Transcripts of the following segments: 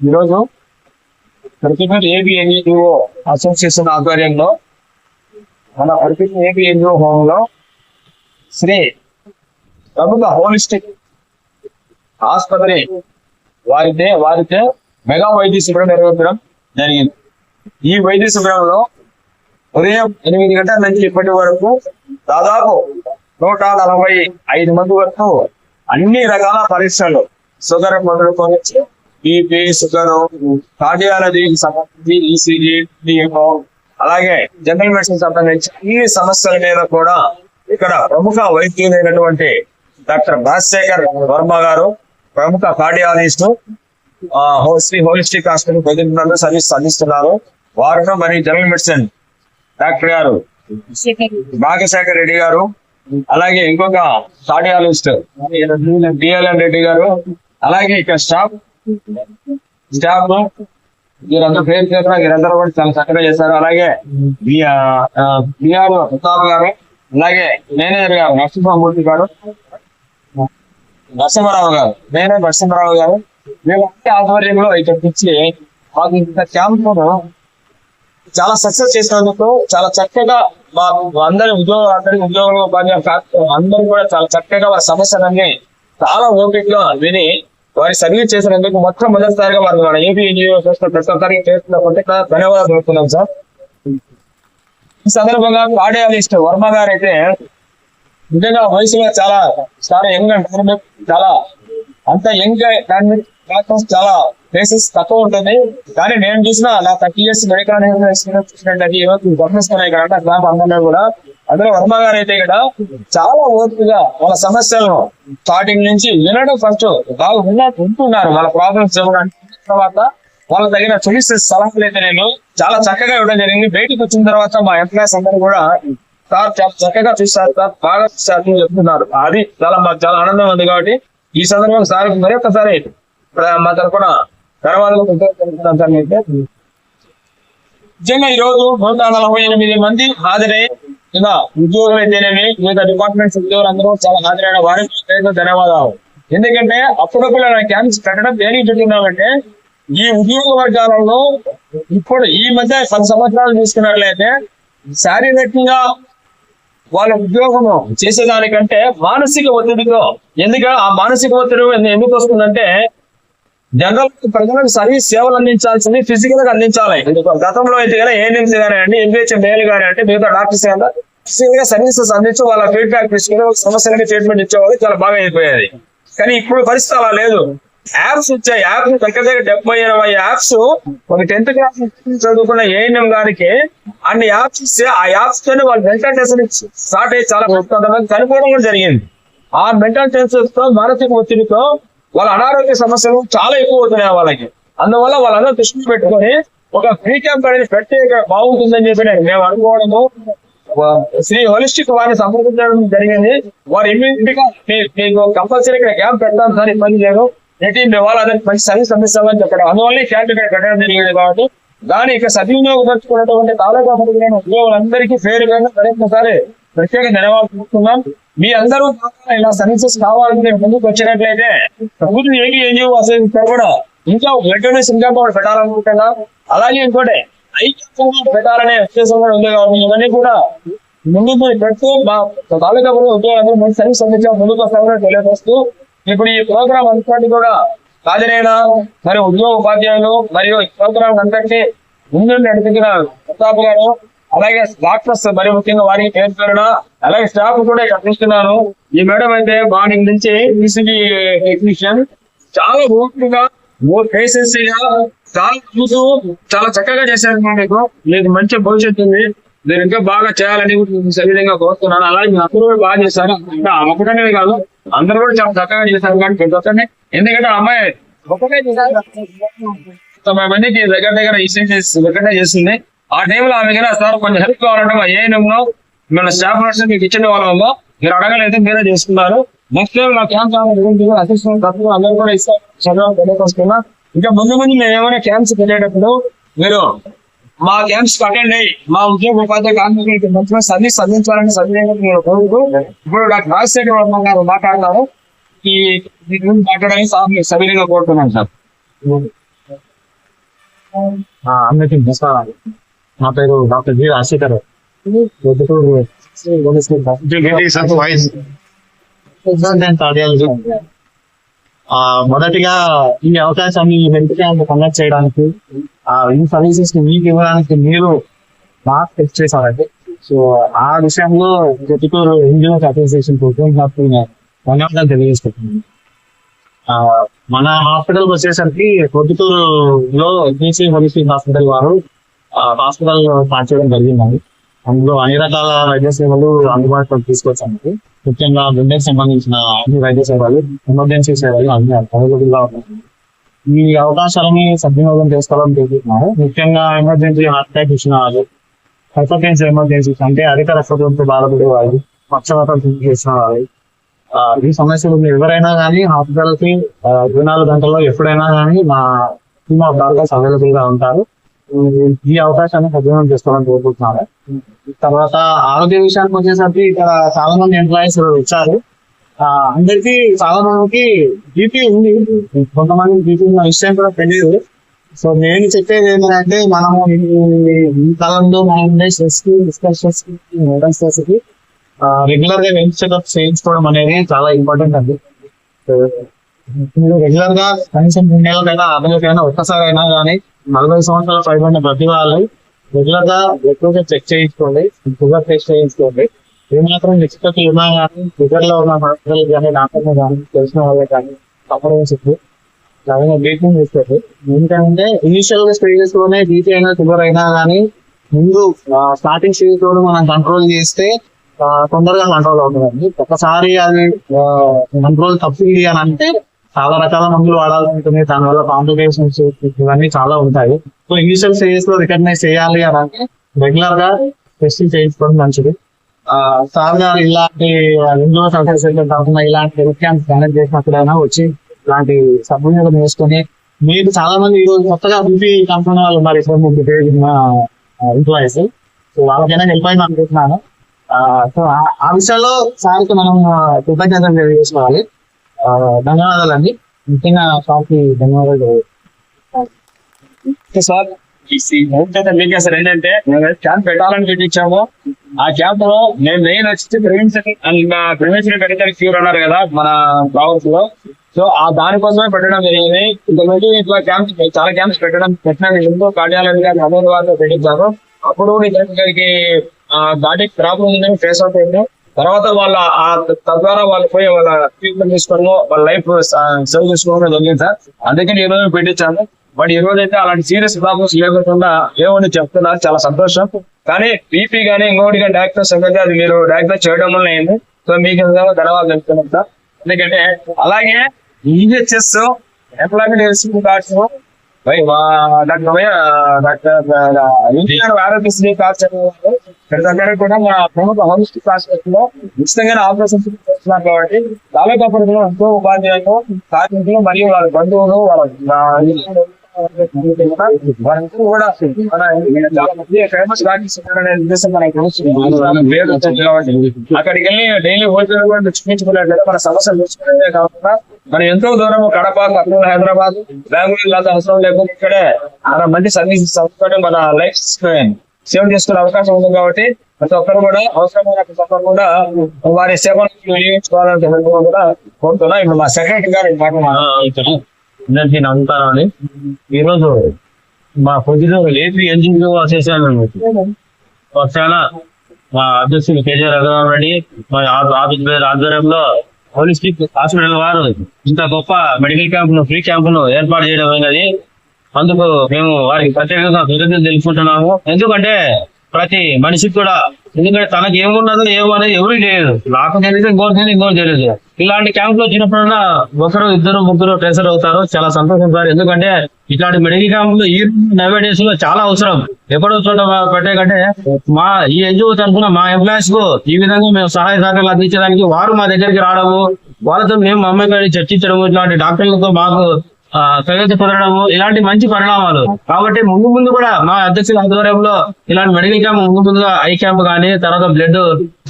ఈరోజు ప్రతిపర్ ఏబిఎన్జిఓ అసోసియేషన్ ఆధ్వర్యంలో మన ప్రతిపర్ ఏబిఎన్జిఓ హోమ్లో శ్రీ ప్రముఖ హోలిస్టిక్ ఆసుపత్రి వారితే వారితే మెగా వైద్య శిబిరం నిర్వహించడం జరిగింది. ఈ వైద్య శిబిరంలో ఉదయం ఎనిమిది గంటల నుంచి ఇప్పటి వరకు దాదాపు నూట నలభై ఐదు మంది వరకు అన్ని రకాల పరీక్షలు షుగర్ మొదలుకొని బీపీ షుగర్ కార్డియాలజీ సంబంధించి E ఈసీజీ డిఎంఓ అలాగే జనరల్ మెడిసిన్ సంబంధించి అన్ని సమస్యల మీద కూడా ఇక్కడ ప్రముఖ వైద్యులైనటువంటి డాక్టర్ రాజశేఖర్ వర్మ గారు ప్రముఖ కార్డియాలజిస్ట్ శ్రీ హోలిస్టిక్ హాస్పిటల్ ప్రతినిధులను సర్వీస్ అందిస్తున్నారు. వారు మరి జనరల్ మెడిసిన్ డాక్టర్ గారు భాగ్యశేఖర్ రెడ్డి గారు అలాగే ఇంకొక కార్డియాలజిస్ట్ డిఎల్ఎన్ రెడ్డి గారు. అలాగే ఇక్కడ స్టాఫ్ స్టాఫ్ మీరందరూ పేరు చేసిన వీరందరూ కూడా చాలా చక్కగా చేశారు. అలాగే బిఆర్ ప్రతాప్ గారు అలాగే మేనేజర్ గారు నరసింహమూర్తి గారు నరసింహరావు గారు నేనే నరసింహరావు గారు. వీళ్ళంటే ఆధ్వర్యంలో ఇక్కడికి వచ్చి మాకు ఇంత క్యాంప్ చాలా సక్సెస్ చేసినందుకు చాలా చక్కగా మా అందరి ఉద్యోగ అందరికి ఉద్యోగంలో ఉపాధి అందరూ కూడా చాలా చక్కగా వారి సమస్యలన్నీ చాలా ఓపికగా విని వారి సర్వీస్ చేసినందుకు మొత్తం మొదటిసారిగా వారు మన ఏపీ ఎన్జిఓ ప్రతి ఒక్కరికి చేస్తున్న కొద్దిగా ధన్యవాదాలు తెలుపుతున్నాం సార్. ఈ సందర్భంగా కార్డియాలజిస్ట్ వర్మ గారు అయితే నిజంగా వయసులో చాలా చాలా యంగ్ అండ్ చాలా అంత యంగ్ చాలా ప్లేసెస్ తక్కువ ఉంటుంది. కానీ నేను చూసిన అలా థర్టీ ఇయర్స్ మెడికల్ చూసినట్టు ఈ రోజు గమనిస్తున్నాయి ఇక్కడ అంటే అందరిలో కూడా. అందులో వర్మ గారు అయితే ఇక్కడ చాలా ఓపికగా వాళ్ళ సమస్యలను స్టార్టింగ్ నుంచి వినడం ఫస్ట్ బాగా విన్నా ఉంటున్నారు వాళ్ళ ప్రాబ్లమ్స్ తర్వాత వాళ్ళ తగిన చూసి సలహాలు అయితే నేను చాలా చక్కగా ఇవ్వడం జరిగింది. బయటకు వచ్చిన తర్వాత మా ఎంప్లాయీస్ అందరూ కూడా సార్ చాలా చక్కగా చూస్తారు సార్ బాగా చూస్తారు అని చెప్తున్నారు. అది చాలా మాకు చాలా ఆనందం ఉంది కాబట్టి ఈ సందర్భంగా సార్ మరొకసారి మా తరఫున నిజంగా ఈ రోజు నూట నలభై ఎనిమిది మంది హాజరై ఇంకా ఉద్యోగులు అయితేనేమి వివిధ డిపార్ట్మెంట్స్ ఉద్యోగులు అందరూ చాలా హాజరైన వారికి ధన్యవాదాలు. ఎందుకంటే అప్పుడప్పుడు నా క్యాంప్స్ పెట్టడం దేనికి చెప్తున్నామంటే ఈ ఉద్యోగ వర్గాలలో ఇప్పుడు ఈ మధ్య పది సంవత్సరాలు తీసుకున్నట్లయితే శారీరకంగా వాళ్ళ ఉద్యోగం చేసేదానికంటే మానసిక ఒత్తిడితో ఎందుకంటే ఆ మానసిక ఒత్తిడి ఎందుకు వస్తుందంటే జనరల్ ప్రజలకు సర్వీస్ సేవలు అందించాల్సింది ఫిజికల్గా అందించాలి. గతంలో అయితే కానీ ఏఎన్ఎంసీ అండి ఎంబీహెచ్ మేలు కానివ్వండి మిగతా డాక్టర్స్ కదా ఫిజికల్గా సర్వీసెస్ అందించి వాళ్ళ ఫీడ్బ్యాక్ తీసుకుని సమస్యలకి ట్రీట్మెంట్ ఇచ్చేవాళ్ళు చాలా బాగా అయిపోయేది. కానీ ఇప్పుడు పరిస్థితి అలా లేదు. యాప్స్ వచ్చాయి. యాప్ దగ్గర దగ్గర డెబ్బై ఇరవై యాప్స్ ఒక టెన్త్ క్లాస్ చదువుకున్న ఏఎన్ఎం గారికి అన్ని యాప్స్ ఇస్తే ఆ యాప్స్ తోనే వాళ్ళు మెంటల్ టెస్ట్ స్టార్ట్ అయ్యి చాలా కొంతమంది చనిపోవడం కూడా జరిగింది. ఆ మెంటల్ టెన్షన్తో మానసిక ఒత్తిడితో వాళ్ళ అనారోగ్య సమస్యలు చాలా ఎక్కువ అవుతున్నాయి వాళ్ళకి. అందువల్ల వాళ్ళందరూ దృష్టి పెట్టుకొని ఒక ఫ్రీ క్యాంప్ అనేది ప్రత్యేక బాగుంటుందని చెప్పి మేము అనుకోవడము. శ్రీ హోలిస్టిక్ వారిని సంప్రదించడం జరిగింది. వారు ఇమ్మీడియట్గా మీకు కంపల్సరీ ఇక్కడ క్యాంప్ పెడతాం సార్ ఇబ్బంది లేదు. ఏంటి మీ అతనికి మంచి సర్వీస్ అందిస్తామని చెప్పడం అందువల్ల క్యాంప్ ఇక్కడ పెట్టడం జరిగింది కాబట్టి. దాని ఇక్కడ సద్వినియోగపరచుకున్నటువంటి తాలూకా పడిన ఉద్యోగులందరికీ పేరుగా మరొకసారి ప్రత్యేక ధన్యవాదాలు చెప్తున్నాం మీ అందరూ ఇలా సర్వీసెస్ కావాలంటే ముందుకు వచ్చినట్లయితే ప్రభుత్వం ఏది ఎన్జిఓ అసలు ఇక్కడ కూడా. ఇంకా బ్లడ్ డొనేషన్ కూడా పెట్టాలనుకుంటున్నా. అలాగే ఇంకోటి ఐక్యం పెట్టాలనే ఉద్దేశం కూడా ఉంది కాబట్టి ఇవన్నీ కూడా ముందుకు పెడుతూ మా తాలూకా ఉద్యోగాలు మంచి సర్వీస్ అందించా ముందుకు వస్తామని తెలియజేస్తూ ఇప్పుడు ఈ ప్రోగ్రామ్ అంతటి కూడా హాజరైన మరి ఉద్యోగ ఉపాధ్యాయులు మరియు ఈ ప్రోగ్రామ్ అంతటి ముందు నడిపించిన ప్రతాప్ గారు అలాగే డాక్టర్స్ మరి ముఖ్యంగా వారికి పేరు పేరున అలాగే స్టాఫ్ కూడా ఇక్కడ చూస్తున్నాను. ఈ మేడం అయితే మార్నింగ్ నుంచి ఈసీబీ టెక్నీషియన్ చాలా ఓపికగా ఓ పేషెన్స్గా చాలా చూస్తూ చాలా చక్కగా చేశారు మీకు. మీకు మంచి భవిష్యత్తు ఉంది. నేను ఇంకా బాగా చేయాలని కూడా సవిధంగా కోరుతున్నాను. అలాగే మీరు అందరూ కూడా బాగా చేశారు. ఇంకా ఒకటనే కాదు అందరూ కూడా చాలా చక్కగా చేశారు కానీ ప్రతి ఒక్కరిని ఎందుకంటే ఆ అమ్మాయి ఒకటే చేశారు. తొంభై మందికి దగ్గర దగ్గర ఈసీజీస్ ఒకటే చేస్తుంది. ఆ టైంలో ఆమె సార్ కొంచెం హెల్ప్ కావాలంటే మా ఏఎన్ఎంలో మన స్టాఫ్ నర్స్ మీకు ఇచ్చిన వాళ్ళలో మీరు అడగలేదు మీరే చేసుకున్నారు నెక్స్ట్ టైం నా క్యాంప్ అసిస్టెంట్ తప్ప అందరూ కూడా ఇస్తారు చదవడం తెలియకొస్తున్నా ఇంకా ముందు ముందు మేము ఏమైనా క్యాంప్స్ వెళ్ళేటప్పుడు మీరు మా క్యాంప్స్ అటెండ్ అయ్యి మా ఉద్యోగ ఉపాధ్యాయ కార్మికులకి మంచిగా సర్వీస్ అందించాలని సర్వీస్ కోరుతూ ఇప్పుడు డాక్టర్ రాజశేఖర వర్మ గారు మాట్లాడతారు. ఈ మాట్లాడడానికి సార్ సవినయంగా కోరుతున్నాను సార్. అందరికీ నమస్కారాలు. నా పేరు డాక్టర్ జి రాజశేఖర్. మొదటిగా ఈ అవకాశాన్ని హెల్త్ క్యాంప్ కండక్ట్ చేయడానికి ఆ ఈ సర్వీసెస్ని మీకు ఇవ్వడానికి మీరు బాగా టెస్ట్ చేశారండి. సో ఆ విషయంలో ప్రొద్దుటూరు ఇంజనీర్స్ అసోసియేషన్ ప్రోగ్రామ్ ధన్యవాదాలు తెలియజేసుకుంటున్నాను. ఆ, మన హాస్పిటల్ వచ్చేసరికి ప్రొద్దుటూరులో బీసీ హోలిస్టిక్ హాస్పిటల్ వారు హాస్పిటల్ స్టార్ట్ చేయడం జరిగిందండి. అందులో అన్ని రకాల వైద్య సేవలు అందుబాటులోకి తీసుకొచ్చాము ముఖ్యంగా గుండెకి సంబంధించిన అన్ని వైద్య సేవలు ఎమర్జెన్సీ సేవలు అన్ని అవైలబుల్గా ఉన్నాయి ఈ అవకాశాలని సద్వినియోగం చేసుకోవాలని తెలుస్తున్నాము ముఖ్యంగా ఎమర్జెన్సీ హార్ట్ అటాక్ ఇచ్చిన వాళ్ళు హైపర్టెన్షన్ ఎమర్జెన్సీస్ అంటే అధిక రక్తపోటుతో బాధపడే వాళ్ళు పక్షవాతం చేసిన వాళ్ళు ఈ సమస్యలు మీరు ఎవరైనా కానీ హాస్పిటల్కి ఇరవై నాలుగు గంటల్లో ఎప్పుడైనా కానీ మా టీమ్ ఆఫ్ డాక్టర్స్ అవైలబుల్గా ఉంటారు. ఈ- అవకాశాన్ని సద్వినియోగం చేసుకోవాలని కోరుకుంటున్నాను. తర్వాత ఆరోగ్య విషయానికి వచ్చేసరికి ఇక్కడ చాలా మంది ఎంప్లాయీస్ వచ్చారు. అందరికీ చాలా మందికి బీపీ ఉంది. కొంతమంది బీపీ ఉన్న విషయం కూడా తెలియదు. సో నేను చెప్పేది ఏంటంటే మనము ఈ- కాలంలో మనం ఉండే స్ట్రెస్కి డిస్కస్ స్ట్రెస్కి మోడల్ స్ట్రెస్కి రెగ్యులర్గా హెల్త్ చెకప్ చేయించుకోవడం అనేది చాలా ఇంపార్టెంట్ అండి. మీరు రెగ్యులర్గా కనీసం మూడు నెలలకైనా ఆరు నెలలకైనా ఒక్కసారి అయినా కానీ నలభై సంవత్సరాల పైబడిన ప్రతి వాళ్ళు రెగ్యులర్గా ఎక్కువగా చెక్ చేయించుకోండి షుగర్ టెస్ట్ చేయించుకోండి. ఏమాత్రం నిశ్చిత ఉన్నా కానీ షుగర్లో ఉన్న హాస్పిటల్ కానీ డాక్టర్ కానీ తెలిసిన వాళ్ళే కానీ సంప్రదించండి అలాగే బీపీ చేసుకోండి. ఏంటంటే ఇనిషియల్గా స్టేజెస్లోనే బీపీ అయినా షుగర్ అయినా కానీ ముందు స్టార్టింగ్ స్టేజ్లో మనం కంట్రోల్ చేస్తే తొందరగా కంట్రోల్ అవుతుందండి. ఒకసారి అది కంట్రోల్ తప్పింది అని అంటే చాలా రకాల మందులు వాడాల్సి ఉంటుంది దానివల్ల కాంప్లికేషన్స్ ఇవన్నీ చాలా ఉంటాయి. సో ఇనిషియల్ స్టేజెస్లో రికగ్నైజ్ చేయాలి అని అంటే రెగ్యులర్గా టెస్టింగ్ చేయించుకోవడం మంచిది. ఆ, సార్ గారు ఇలాంటి ఇంట్లో సక్సెస్ కాకుండా ఇలాంటి హెల్త్ క్యాంప్స్ మేనేజ్ చేసినప్పుడైనా వచ్చి ఇలాంటి సద్వినియోగం చేసుకొని మీరు చాలా మంది ఈ రోజు కొత్తగా బీపీ కంపెనీ వాళ్ళు ఉన్నారు ఇప్పుడు ముగ్గురు ఎంప్లాయీస్ సో వాళ్ళకైనా హెల్ప్ అయింది అనుకుంటున్నాను. ఆ, సో ఆ- విషయంలో సార్కి మనం కృతజ్ఞతలు తెలియజేసుకోవాలి. ధన్యవాదాలండి. ముఖ్యంగా సార్కి ధన్యవాదాలు సార్. మీకే సార్ ఏంటంటే మేము క్యాంప్ పెట్టాలని పెట్టించాము. ఆ క్యాంప్లో మేము మెయిన్ వచ్చి ప్రివెన్షన్ అండ్ ప్రివెన్షన్ పెట్టడానికి క్యూర్ అన్నారు కదా మన ఫ్లవర్స్లో సో ఆ దానికోసమే పెట్టడం జరిగింది. ఇంతకుముందు ఇట్లా క్యాంప్స్ చాలా క్యాంప్స్ పెట్టడం పెట్టినా ఎంతో కార్డియాలజీ గారి అమౌంట్ వారితో పెట్టించారు అప్పుడు గారికి దాటి ప్రాబ్లం ఉందని ఫేస్ అవుట్ అయింది తర్వాత వాళ్ళ ఆ తద్వారా వాళ్ళు పోయి వాళ్ళ ట్రీట్మెంట్ తీసుకోవడం వాళ్ళ లైఫ్ సేవ్ చేసుకోవడం జరిగింది సార్. అందుకని ఈ రోజు పెట్టించాను. బట్ ఈ రోజు అయితే అలాంటి సీరియస్ ప్రాబ్లమ్స్ లేకుండా ఏమని చెప్తున్నారు చాలా సంతోషం. కానీ బీపీ కానీ ఇంకోటి కానీ డయాగ్నోస్ అయితే అది మీరు డయాగ్నోస్ చేయడం వల్ల అయింది సో మీకు ధన్యవాదాలు చెప్తున్నాం సార్. ఎందుకంటే అలాగే EHS employment health cards doctor భయ్య డాక్టర్ ఎన్టీఆర్ ఆరోగ్యశ్రీ క్లాస్ అనేవారు ఇక్కడ దగ్గర కూడా మా ప్రముఖ హోమిస్టిక్ హాస్పిటల్ ఉచితంగానే ఆపరేషన్ చేస్తున్నారు కాబట్టి తాలూకా పరిధిలో ఎంతో ఉపాధ్యాయులు కార్మికులు మరియు వాళ్ళ బంధువులు వాళ్ళ వారందరూ కూడా ఫేమస్ డాక్టర్స్ ఉన్నారనే ఉద్దేశం మనకు తెలుసు కాబట్టి అక్కడికి వెళ్ళి డైలీ హోటల్ కూడా చూపించుకున్నట్లయితే మన సమస్యలు తెచ్చుకునే కాకుండా మనం ఎంతో దూరం కడప కర్నూలు హైదరాబాద్ బెంగళూరు లాంటి అవసరం లేకుండా ఇక్కడే మన మంచి సర్వీస్ సంస్థ మన లైఫ్ సేవ చేసుకునే అవకాశం ఉంది కాబట్టి ప్రతి ఒక్కరు కూడా అవసరమైన ప్రతి ఒక్కరు కూడా వారి సేవలను వినియోగించుకోవాలని కూడా కోరుతున్నా ఇప్పుడు మా సెక్రటరీ గారు ఈ మాట అని ఈరోజు మా పొద్దున ఏపీ ఎన్జిఓ అసోసియేషన్ పక్షాన మా అధ్యక్షులు కేజీఆర్ రఘురామ్ రెడ్డి మా ఆఫీస్ పేరు ఆధ్వర్యంలో హోలిస్టిక్ హాస్పిటల్ వారు ఇంత గొప్ప మెడికల్ క్యాంపును ఫ్రీ క్యాంపును ఏర్పాటు చేయడం అయినది అందుకు మేము వారికి ప్రత్యేకంగా కృతజ్ఞతలు తెలుసుకుంటున్నాము ఎందుకంటే ప్రతి మనిషికి కూడా ఎందుకంటే తనకి ఏమున్నదో ఏమో అనేది ఎవరికి తెలియదు. నాకు తెలియదు ఇంకోటి తెలియదు ఇంకోటి తెలియదు. ఇలాంటి క్యాంపులు వచ్చినప్పుడన్నా ఒకరు ఇద్దరు ముగ్గురు ప్రెసర్ అవుతారు. చాలా సంతోషం సార్. ఎందుకంటే ఇట్లాంటి మెడికల్ క్యాంపులు ఈ నవే డేస్లో చాలా అవసరం. ఎప్పుడు చోట పెట్టే కంటే మా ఈ ఎన్జిఓ తరఫున మా ఎంప్లాయీస్కు ఈ విధంగా మేము సహాయ సహకారాలు అందించడానికి వారు మా దగ్గరికి రావడము వాళ్ళతో మేము మా అమ్మాయి గారిని చర్చించడము ఇట్లాంటి డాక్టర్లతో మాకు ప్రగతి కుదరడము ఇలాంటి మంచి పరిణామాలు. కాబట్టి ముందు ముందు కూడా మా అధ్యక్షుల ఆధ్వర్యంలో ఇలాంటి మెడికల్ క్యాంప్ ముందు ముందుగా ఐ క్యాంప్ కానీ తర్వాత బ్లడ్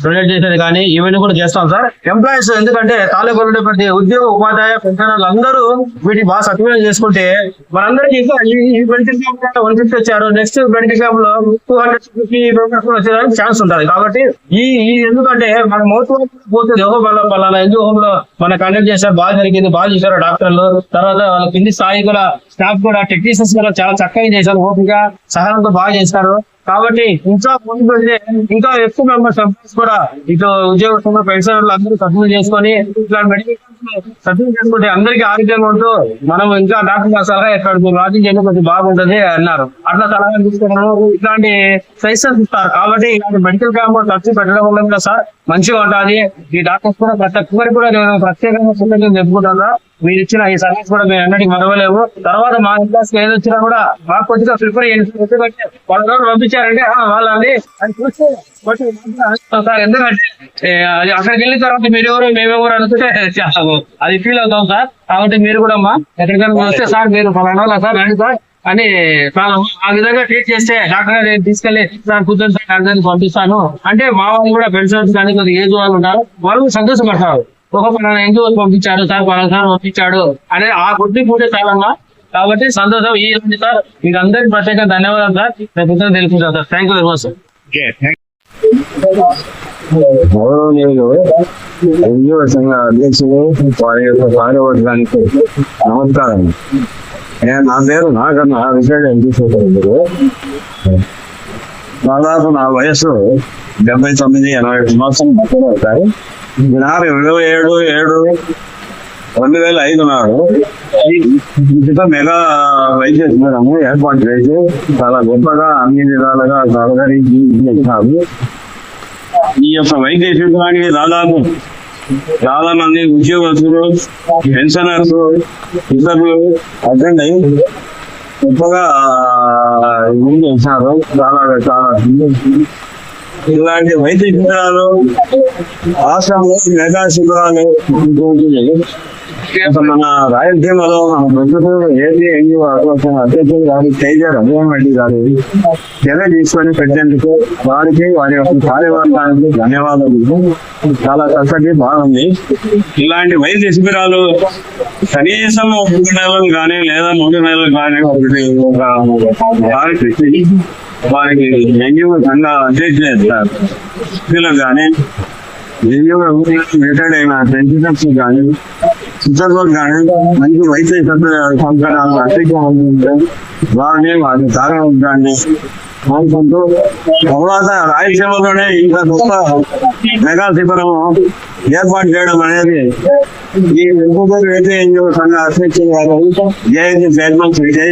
డొనేట్ చేసేది కానీ ఇవన్నీ కూడా చేస్తాం సార్. ఎంప్లాయీస్ ఎందుకంటే తాలూకు ప్రతి ఉద్యోగ ఉపాధ్యాయ పెన్షనర్లు అందరూ వీటిని బాగా సద్వినియోగం చేసుకుంటే మనందరికీ ఇంకా ఈ మెడికల్ క్యాంప్ వన్ ఫిఫ్టీ వచ్చారు. నెక్స్ట్ మెడికల్ క్యాంప్లో టూ హండ్రెడ్ ఫిఫ్టీ వచ్చేదానికి ఛాన్స్ ఉంటుంది. కాబట్టి ఈ ఎందుకంటే మన మౌత్ పోతుంది పలానా ఎందుకు హోమ్లో మన కండక్ట్ చేశారు బాగా జరిగింది బాగా చేశారు డాక్టర్లు. తర్వాత కింది స్థాయి కూడా స్టాఫ్ కూడా టెక్నీషియన్స్ కూడా చాలా చక్కగా చేశారు. ఓపిక సహనంతో బాగా చేశారు కాబట్టి ఇంకా ముందుకు ఇంకా ఎక్కువ మెంబర్స్ ఎంప్లాయీస్ కూడా ఇటు ఉద్యోగస్తులు పెన్షనర్లు అందరూ సద్వినియోగం చేసుకొని ఇట్లా మెడికల్ చేసుకుంటే అందరికీ ఆరోగ్యంగా ఉంటూ మనం ఇంకా డాక్టర్ సలహా ఎక్కడ రాజు చేయడం కొంచెం బాగుంటది అన్నారు. అట్లా సలహా తీసుకున్నాను ఇట్లాంటి సజెషన్స్ ఇస్తారు. కాబట్టి ఇలాంటి మెడికల్ క్యాంప్ ఖర్చు పెట్టడం వల్ల సార్ మంచిగా ఉంటుంది. ఈ డాక్టర్స్ కూడా ప్రతి ఒక్కరికి కూడా నేను ప్రత్యేకంగా చెప్పుకుంటున్నా. చెప్పుకుంటాను మీరు ఇచ్చిన ఈ సర్వీస్ కూడా మేము ఎన్నటికి మరవలేము తర్వాత మా ఇంట్లో ఏది వచ్చినా కూడా మాకు కొద్దిగా ప్రిపేర్ చేయండి. వాళ్ళ రోజు పంపించారంటే వాళ్ళు వాళ్ళని అని చూస్తే సార్ ఎందుకంటే అది అక్కడికి వెళ్ళిన తర్వాత మీరు ఎవరు మేమెవరు అనుకుంటే అది ఫీల్ అవుతాం సార్. కాబట్టి మీరు కూడా అమ్మా ఎక్కడికైనా వస్తే సార్ మీరు ఫలానా సార్ రండి సార్ అని ఆ విధంగా ట్రీట్ చేస్తే డాక్టర్ గారు నేను తీసుకెళ్ళి సార్ కూర్చొని సార్ పంపిస్తాను. అంటే మా వాళ్ళు కూడా పెన్షన్స్ కానీ కొద్దిగా ఏజ్ వాళ్ళు ఉంటారు వాళ్ళు సంతోషపడతారు. ఒక పలానా ఎందుకు పంపించాడు సార్ పలానా సార్ పంపించాడు అనే ఆ గుడ్డి పూటే చాలమ్మా కాబట్టి సంతోషం ఈ ఉంది సార్. మీకు అందరికి ప్రత్యేకంగా ధన్యవాదాలు సార్. నేను కృతజ్ఞతలు తెలుపుకుంటాను sir. Thank you very much sir గౌరవనీయులు ఎన్జిఓ సంఘ అధ్యక్షులు వారి యొక్క కార్యవర్గానికి నమస్కారం నేను నా పేరు నాగన్న విజయ్ ఎంపీసీలు దాదాపు నా వయసు డెబ్బై తొమ్మిది ఎనభై సంవత్సరం మధ్యలో అవుతాయి నాకు ఇరవై ఏడు ఏడు రెండు వేల ఐదు నాడు ఉచిత మెగా వైద్య శిబిరము ఏర్పాటు చేసి చాలా గొప్పగా అన్ని విధాలుగా సహకరించి చేశారు ఈ యొక్క వైద్య శిబిరానికి దాదాపు చాలా మంది ఉద్యోగస్తులు పెన్షనర్స్ ఇతరులు అటెండ్ అయ్యి గొప్పగా చేశారు చాలా చాలా ఇలాంటి వైద్య శిబిరాలు రాష్ట్రంలో మెగా శిబిరాలు మన రాయలసీమలో మన ప్రస్తుతం ఏపీ ఎన్జీ అధ్యక్షులు గారు తేజ రఘువన్ రెడ్డి గారు చర్య తీసుకొని పెట్టేందుకు వారికి వారి యొక్క కార్యవర్గానికి ధన్యవాదాలు. చాలా చక్కటి బాగుంది ఇలాంటి వైద్య శిబిరాలు కనీసం మూడు నెలలు కానీ లేదా మూడు నెలలు కానీ ఒకటి ఒక వారికి ఎన్జిఓ సంఘ కానీ ఎన్జిఓ రిటైర్డ్ కానీ చిత్తూరు కానీ మంచి వైద్య సంస్కరణలు అత్యంత వారిని వారి కార్యవర్గాన్ని కోరుకుంటూ తర్వాత రాయలసీమలోనే ఇంకా గొప్ప మెగా శిబిరం ఏర్పాటు చేయడం అనేది ఈ ఇంకొకరు అయితే ఎన్జిఓ సంఘ అధ్యక్షులు గారు జయంతి చైర్మన్ శ్రీ జయ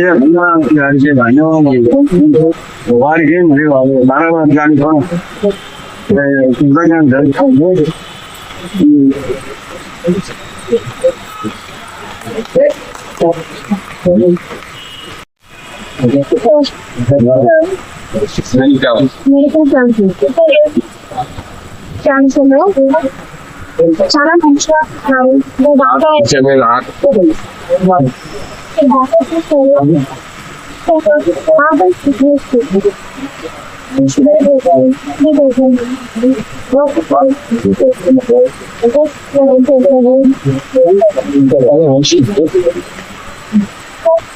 గారికి ధన్యవాదాలు. వారికి మరియు వారి భారతవర్గానికి కృతజ్ఞతలు తెలుపుకుంటూ మెడికల్ చాలా మంచిగా ఉన్నారు. నేను బాగా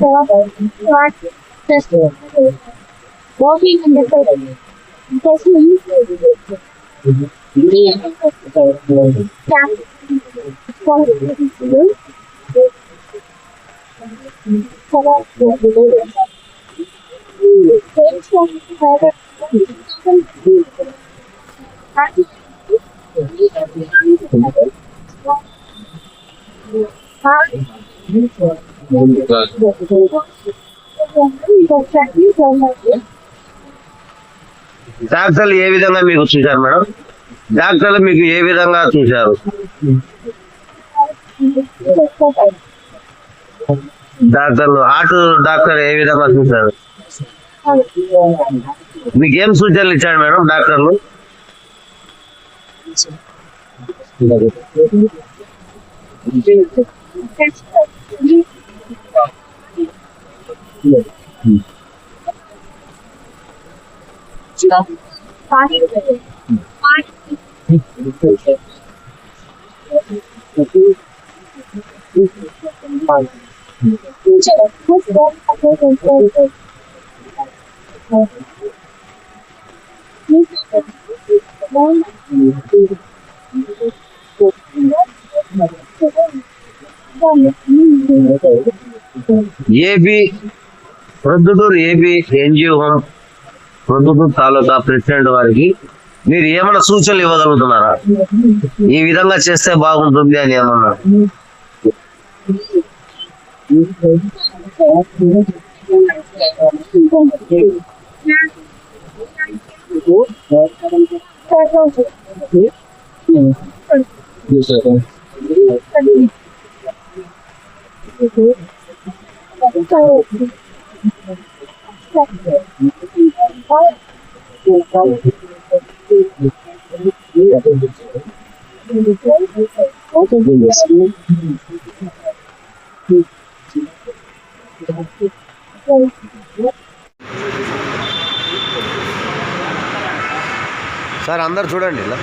heart heart Walking in the city. Because he used to be in the Thank you. డాక్టర్లు ఏ విధంగా మీకు చూశారు మేడం? డాక్టర్లు మీకు ఏ విధంగా చూశారు? డాక్టర్లు హార్ట్ డాక్టర్ ఏ విధంగా చూశారు? మీకు ఏం సూచనలు ఇచ్చాడు మేడం డాక్టర్లు? ये भी Proddatur AP NGO Proddatur taluka president వారికి మీరు ఏమైనా సూచనలు ఇవ్వగలుగుతున్నారా? ఈ విధంగా చేస్తే బాగుంటుంది అని ఏమన్నా? సార్ అందరు చూడండి ఇలా